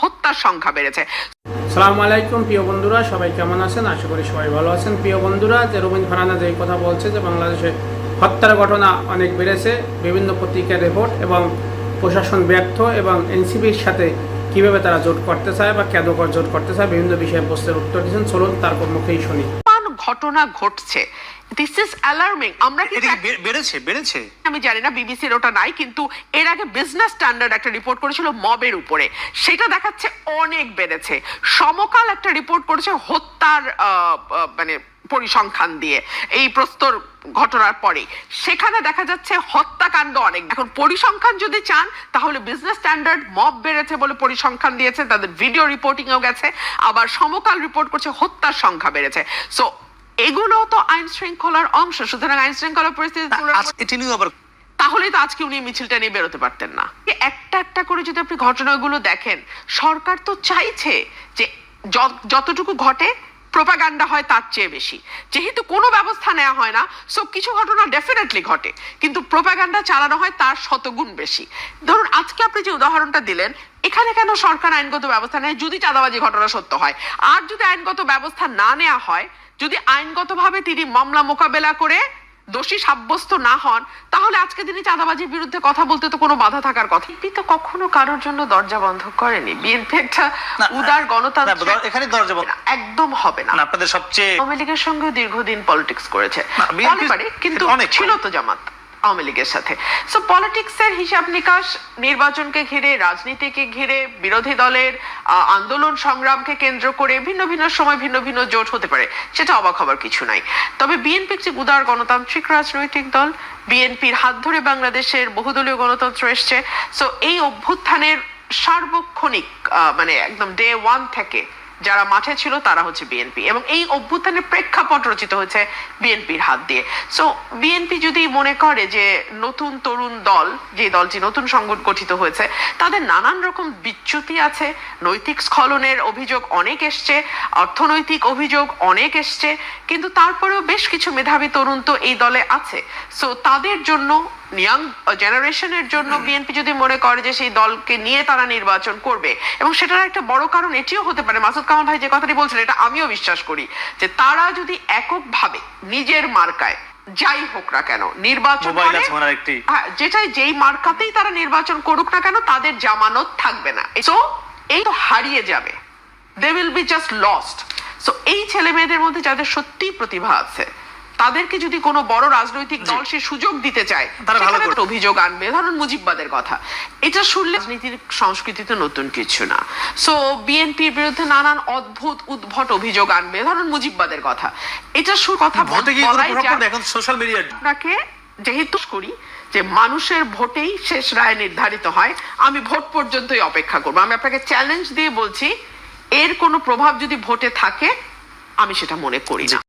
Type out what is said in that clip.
হত্যার সংখ্যা বেড়েছে। সালামু আলাইকুম, প্রিয় বন্ধুরা, সবাই কেমন আছেন? আশা করি সবাই ভালো আছেন। প্রিয় বন্ধুরা, যে রবীন্দ্র ফারানা যে কথা বলছে যে বাংলাদেশে হত্যার ঘটনা অনেক বেড়েছে, বিভিন্ন পত্রিকার রিপোর্ট এবং প্রশাসন ব্যর্থ এবং এনসিপির সাথে কীভাবে তারা জোট করতে চায় বা কেন জোট করতে চায়, বিভিন্ন বিষয়ে প্রশ্নের উত্তর দিচ্ছেন চলুন তার মুখেই শুনি। ঘটনা ঘটছে। দিস ইজ অ্যালার্মিং আমরা বেড়েছে বেড়েছে। আমি জানি না বিবিসির ওটা নাই কিন্তু এর আগে বিজনেস স্ট্যান্ডার্ড একটা রিপোর্ট করেছিল মবের উপরে। সেটা দেখাচ্ছে অনেক বেড়েছে। সমকাল একটা রিপোর্ট করেছে হত্যার মানে পরিসংখ্যান দিয়ে এই প্রস্তর ঘটনার পরে সেখানে দেখা যাচ্ছে হত্যাকাণ্ড অনেক। এখন পরিসংখ্যান যদি চান তাহলে বিজনেস স্ট্যান্ডার্ড মব বেড়েছে বলে পরিসংখ্যান দিয়েছে তাদের ভিডিও রিপোর্টিংও গেছে আবার সমকাল রিপোর্ট করছে হত্যার সংখ্যা বেড়েছে। সো এগুলো তো আইন শৃঙ্খলার অংশ সুতরাং আইন শৃঙ্খলা পরিস্থিতি এটি নিয়ে আবার তাহলেই তো আজকে উনি মিছিলটা নিয়ে বেরোতে পারতেন না। একটা একটা করে যদি আপনি ঘটনাগুলো দেখেন সরকার তো চাইছে যে য- যতটুকু ঘটে প্রোপাগান্ডা হয় তার চেয়ে বেশি। যেহেতু কোনো ব্যবস্থা নেওয়া হয় না সো কিছু ঘটনা ডেফিনেটলি ঘটে। কিন্তু প্রোপাগান্ডা চালানো হয় তার শতগুণ বেশি। ধরুন আজকে আপনি যে উদাহরণটা দিলেন এখানে কেন সরকার আইনগত ব্যবস্থা নেয় যদি চাঁদাবাজি ঘটনা সত্য হয়? আর যদি আইনগত ব্যবস্থা না নেওয়া হয় যদি আইনগতভাবে তিনি মামলা মোকাবেলা করে দোষী সাব্যস্ত না হন তাহলে আজকে তিনি চাঁদাবাজির বিরুদ্ধে কথা বলতে তো কোনো বাধা থাকার কথা। বিএনপি তো কখনো কারোর জন্য দরজা বন্ধ করেনি। বিএনপি একটা উদার গণতন্ত্র এখানে দরজা বন্ধ- একদম হবে না। আপনাদের সবচেয়ে আওয়ামী লীগের সঙ্গে দীর্ঘদিন পলিটিক্স করেছে। কিন্তু অনেক ছিল তো জামাত। আওয়ামী লীগের সাথে। সো পলিটিক্সের হিসাব নিকাশ, নির্বাচনকে ঘিরে, রাজনীতিকে ঘিরে, বিরোধী দলের আন্দোলন সংগ্রামকে কেন্দ্র করে ভিন্ন ভিন্ন সময় ভিন্ন ভিন্ন জোট হতে পারে, সেটা অবাক হবার কিছু নাই। তবে বিএনপি একটি উদার গণতান্ত্রিক রাজনৈতিক দল। বিএনপির হাত ধরে বাংলাদেশের বহুদলীয় গণতন্ত্র এসছে। সো এই অভ্যুত্থানের সার্বক্ষণিক মানে একদম ডে ওয়ান থেকে যারা মাঠে ছিল, তারা হচ্ছে বিএনপি এবং এই অভ্যুত্থানের প্রেক্ষাপট রচিত হয়েছে বিএনপির হাত দিয়ে। সো বিএনপি যদি মনে করে যে নতুন তরুণ দল, যে দলটি নতুন সংগঠন গঠিত হয়েছে, তাদের নানান রকম বিচ্যুতি আছে, নৈতিক স্খলনের অভিযোগ অনেক এসছে, অর্থনৈতিক অভিযোগ অনেক এসছে, কিন্তু তারপরেও বেশ কিছু মেধাবী তরুণ তো এই দলে আছে। সো তাদের জন্য ইয়াং জেনারেশনের জন্য বিএনপি যদি মনে করে যে সেই দলকে নিয়ে তারা নির্বাচন করবে এবং সেটার একটা বড় কারণ এটিও হতে পারে মাসুদ কামাল ভাই যে কথাটি বলছেন এটা আমিও বিশ্বাস করি যে তারা যদি এককভাবে নিজের মার্কায় যাই হোক না কেন নির্বাচন একটি। হ্যাঁ, যেটাই যেই মার্কাতেই তারা নির্বাচন করুক না কেন তাদের জামানত থাকবে না। সো এই তো হারিয়ে যাবে। They will be just lost so এই ছেলে মেয়েদের মধ্যে যাদের সত্যি প্রতিভা আছে তাদেরকে যদি কোনো বড় রাজনৈতিক দল সে সুযোগ দিতে চায় তারা সেখানে অভিযোগ আনবে। ধরুন মুজিববাদের কথা। এটা শুনলে রাজনীতির সংস্কৃতি তো নতুন কিছু না। সো বিএনপির বিরুদ্ধে নানান অদ্ভুত উদ্ভট অভিযোগ আনবে। ধরুন মুজিববাদের কথা। এটা শুন কথা সোশ্যাল মিডিয়ার আপনাকে যেহেতু করি যে মানুষের ভোটেই শেষ রায় নির্ধারিত হয় আমি ভোট পর্যন্তই অপেক্ষা করব। আমি আপনাকে চ্যালেঞ্জ দিয়ে বলছি এর কোনো প্রভাব যদি ভোটে থাকে আমি সেটা মনে করি না।